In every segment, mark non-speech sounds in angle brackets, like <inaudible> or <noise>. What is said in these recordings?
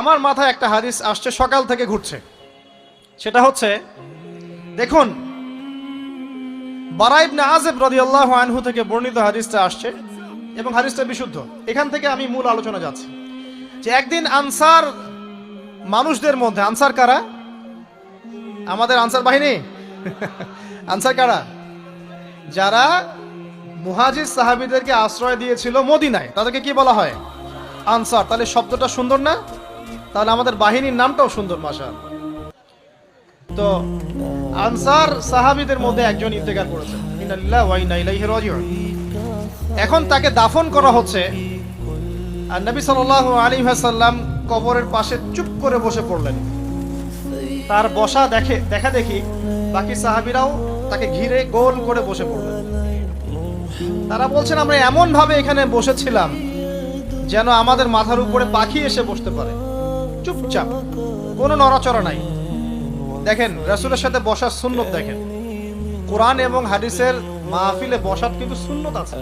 আমার মাথায় একটা হাদিস আসছে, সকাল থেকে ঘুরছে। সেটা হচ্ছে, দেখুন বারাইবনে আজেব রাদিয়াল্লাহু আনহু থেকে বর্ণিত হাদিসটা আসছে এবং হাদিসটা বিশুদ্ধ। এখান থেকে আমি মূল আলোচনা যাচ্ছি। যে একদিন আনসার মানুষদের মধ্যে, আনসার কারা? আমাদের আনসার বাহিনী? <laughs> আনসার কারা? যারা মুহাজির সাহাবীদেরকে আশ্রয় দিয়েছিল মদিনায়। তাদেরকে কি বলা হয়? আনসার। তাহলে শব্দটা সুন্দর না? তাহলে আমাদের বাহিনীর নামটাও সুন্দর মাসা তো, আনসার সাহাবীদের মধ্যে একজন ইন্তেকাল করেছেন এখন তাকে দাফন করা হচ্ছে। আর নবী সাল্লাল্লাহু আলী ওয়াসাল্লাম কবরের পাশে চুপ করে বসে পড়লেন। তার বসা দেখে, দেখা দেখি বাকি সাহাবীরাও তাকে ঘিরে গোল করে বসে পড়লেন। তারা বলছেন, আমরা এমন ভাবে এখানে বসেছিলাম যেন আমাদের মাথার উপরে পাখি এসে বসতে পারে। চুপচাপ, কোনো নড়াচড়া নাই। দেখেন, রাসূলের সাথে বসার সুন্নত দেখেন। কোরআন এবং হাদিসের মাহফিলে বসার কিন্তু সুন্নত আছে।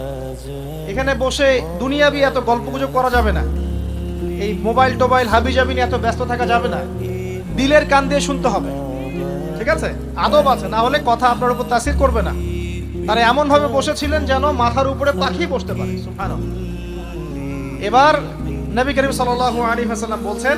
এখানে বসে দুনিয়াবি এত গল্পগুজব করা যাবে না। এই মোবাইল টোবাইল হাবি জাবি নিয়ে এত ব্যস্ত থাকা যাবে না। দিলের কান দিয়ে শুনতে হবে। ঠিক আছে? আদব আছে, না হলে কথা আপনার উপর তাসির করবে না। তারা এমন ভাবে বসেছিলেন যেন মাথার উপরে পাখি বসতে পারে। এবার নবী করিম সাল্লাল্লাহু আলাইহি ওয়াসাল্লাম বলছেন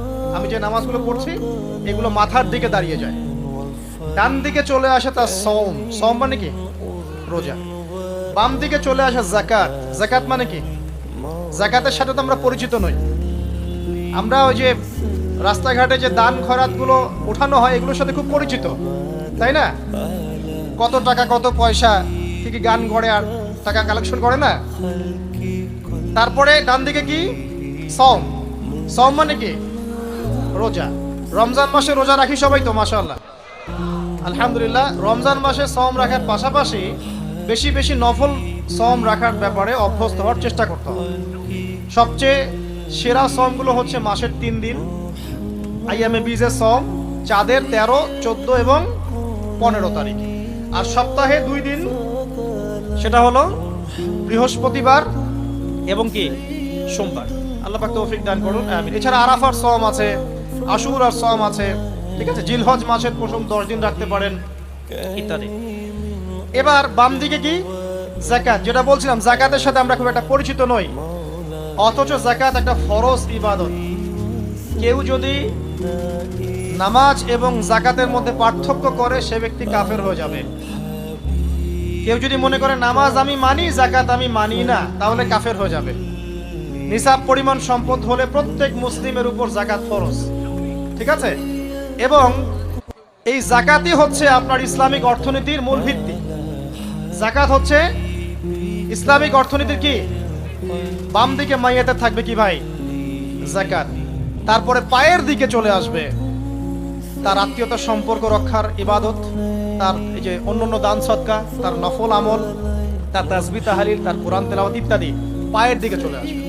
আমি যে নামাজগুলো পড়ছি, এগুলো মাথার দিকে দাঁড়িয়ে যায়। ডান দিকে চলে আসে তার সম সম মানে কি? রোজা। বাম দিকে চলে আসে জাকাত জাকাত মানে কি? জাকাতের সাথে তো আমরা পরিচিত নই। আমরা ওই যে রাস্তাঘাটে যে দান খরাতগুলো ওঠানো হয়, এগুলোর সাথে খুব পরিচিত। তাই না? কত টাকা, কত পয়সা, কি কি গান করে আর টাকা কালেকশন করে না? তারপরে ডান দিকে কি? সম সম মানে কি? রোজা। রমজান মাসে রোজা রাখি সবাই তো, মাশাআল্লাহ। আলহামদুলিল্লাহ, রমজান মাসে সম রাখার পাশাপাশি বেশি বেশি নফল সম রাখার ব্যাপারে অভ্যস্ত হওয়ার চেষ্টা করতে হবে। সবচেয়ে সেরা সমগুলো হচ্ছে মাসের তিন দিন আইএমএ বীজের সম চাঁদের তেরো, চোদ্দ এবং পনেরো তারিখ। আর সপ্তাহে দুই দিন, সেটা হলো বৃহস্পতিবার এবং কি? সোমবার। আল্লাহ পাক তৌফিক দান করুন এছাড়া আরাফার সম আছে আশুর আর সম আছে। ঠিক আছে? জিলহজ মাসের প্রথম দশ দিন রাখতে পারেন, ইত্যাদি। এবার বাম দিকে কি? জাকাত। যেটা বলছিলাম, জাকাতের সাথে আমরা খুব একটা পরিচিত নই। অথচ জাকাত একটা ফরজ ইবাদত। কেউ যদি নামাজ এবং জাকাতের মধ্যে পার্থক্য করে, সে ব্যক্তি কাফের হয়ে যাবে। কেউ যদি মনে করে, নামাজ আমি মানি, জাকাত আমি মানি না, তাহলে কাফের হয়ে যাবে। নিসাব পরিমাণ সম্পদ হলে প্রত্যেক মুসলিমের উপর জাকাত ফরজ। ঠিক আছে? এবং এই জাকাতই হচ্ছে আপনার ইসলামিক অর্থনীতির মূল ভিত্তি। জাকাত হচ্ছে ইসলামিক অর্থনীতির কি? বাম দিকে মাইয়াতে থাকবে কি ভাই? জাকাত। তারপরে পায়ের দিকে চলে আসবে। তার আত্মীয়তার সম্পর্ক রক্ষার ইবাদত, তার এই যে অন্যান্য দান সৎকা তার নফল আমল, তার তাসবি, তাহালিল, তার কোরআন, তেলাওয়াত ইত্যাদি পায়ের দিকে চলে আসবে।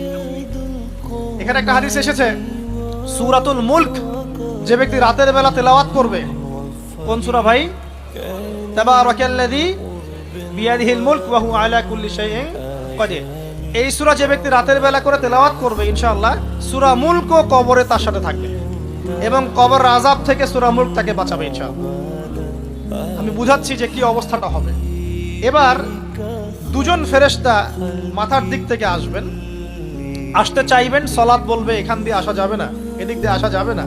এখানে একটা হাদিস এসেছে, সূরাতুল মুলক। যে ব্যক্তি রাতের বেলা তেলাওয়াত করবে, কোন সুরা ভাই? তাবারাকাল্লাযী বিয়াদিহিল মুলক ওয়া হুয়া আলা কুল্লি শাইইন কাদির। এই সূরা যে ব্যক্তি রাতের বেলা করে তেলাওয়াত করবে, ইনশাআল্লাহ, সূরা মুলক ও কবরে তার সাথে থাকবে এবং কবর আযাব থেকে সূরা মুলক তাকে বাঁচাবে, ইনশাআল্লাহ। আমি বুঝাচ্ছি যে কি অবস্থাটা হবে। এবার দুজন ফেরেশতা মাথার দিক থেকে আসবেন। আসতে চাইবেন সলাৎ বলবে, এখান দিয়ে আসা যাবে না, এদিক দিয়ে আসা যাবে না।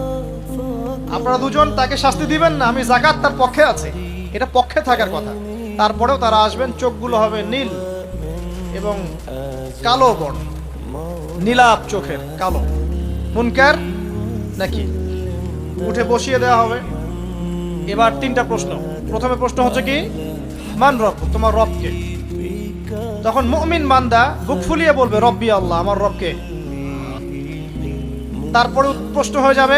আপনারা দুজন তাকে শাস্তি দিবেন না, আমি জাকাত তার পক্ষে আছে। এটা পক্ষে থাকার কথা। তারপরেও তারা আসবেন, চোখগুলো হবে নীল এবং কালো বর্ণ। নীলাপ চোখের, কালো। মুনকার নাকি? উঠে বসিয়ে দেওয়া হবে। এবার তিনটা প্রশ্ন। প্রথমে প্রশ্ন হচ্ছে কি? মান রব, তোমার রবকে তখন মুমিন বান্দা বুক ফুলিয়ে বলবে, রব্বি আল্লাহ, আমার রবকে তারপরে প্রশ্ন হয়ে যাবে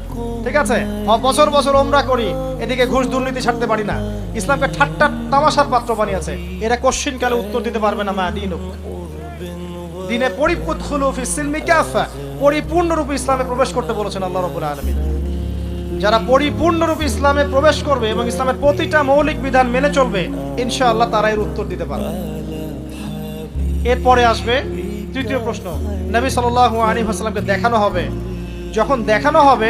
ঠিক আছে? বছর বছর ওমরা করি, এদিকে ঘুষ দুর্নীতি ছাড়তে পারি না। ইসলামকে ঠাট্টা তামাশার পাত্র বানিয়েছে। এরা কোশ্চিন কালে উত্তর দিতে পারবে না, মা দিন দিনে ইসলামে প্রবেশ করতে বলেছেন আল্লাহ রাব্বুল আলামিন। যারা ইসলামে প্রবেশ করবে এবং ইসলামের প্রতিটা মৌলিক বিধান মেনে চলবে, ইনশাআল্লাহ তারা এর উত্তর দিতে পারবে। এরপরে আসবে তৃতীয় প্রশ্ন। নবী আলাইহি ওয়াসাল্লামকে দেখানো হবে। যখন দেখানো হবে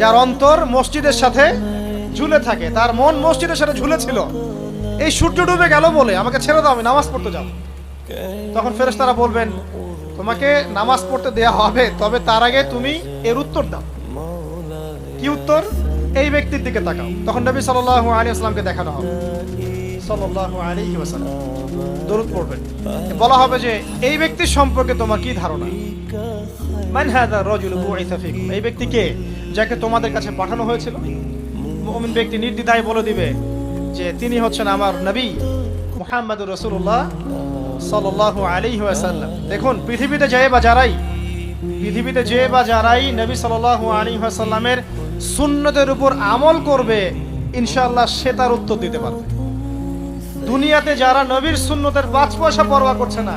যার অন্তর মসজিদের সাথে ঝুলে থাকে, তার মন মসজিদের সাথে ঝুলে ছিল এই সূর্য ডুবে গেল বলে আমাকে ছেড়ে দাও, আমি নামাজ পড়তে যাব। তখন ফেরেশতারা বলবেন, তোমাকে নামাজ পড়তে দেয়া হবে, তবে তার আগে তুমি এর উত্তর দাও। কি উত্তর? এই ব্যক্তির দিকে তাকাও। তখন নবী সাল্লাল্লাহু আলাইহি ওয়াসাল্লামকে দেখানো হবে। দরুদ পড়বেন। বলা হবে যে, এই ব্যক্তির সম্পর্কে তোমার কি ধারণা? মান হাদা রাজুল বুইসা ফিকুম। এই ব্যক্তি কে? যাকে তোমাদের কাছে পাঠানো হয়েছিল? মুমিন ব্যক্তি নির্দ্বিধায় বলে দিবে যে তিনি হচ্ছেন আমার নবী রাসূলুল্লাহ সাল্লাল্লাহু আলাইহি ওয়াসাল্লাম। দেখুন, পৃথিবীতে যায় বা যারাই, পৃথিবীতে যে বা যারাই নবী সাল্লাল্লাহু আলাইহি ওয়াসাল্লামের সুন্নতের উপর আমল করবে, ইনশাআল্লাহ সে তার উত্তর দিতে পারবে। দুনিয়াতে যারা নবীর সুন্নতের পাঁচ পয়সা পরোয়া করছে না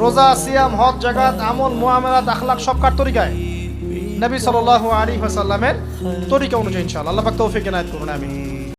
রোজা সিয়াম হজ জাগাত আমল মুআমালাত আখলাক সব কার তরিকায়? নবী সাল্লাল্লাহু আলাইহি ওয়াসাল্লামের তরিকা অনুযায়ী ইনশাআল্লাহ। আল্লাহ পাক তৌফিক এনায়েত করুন আমিন।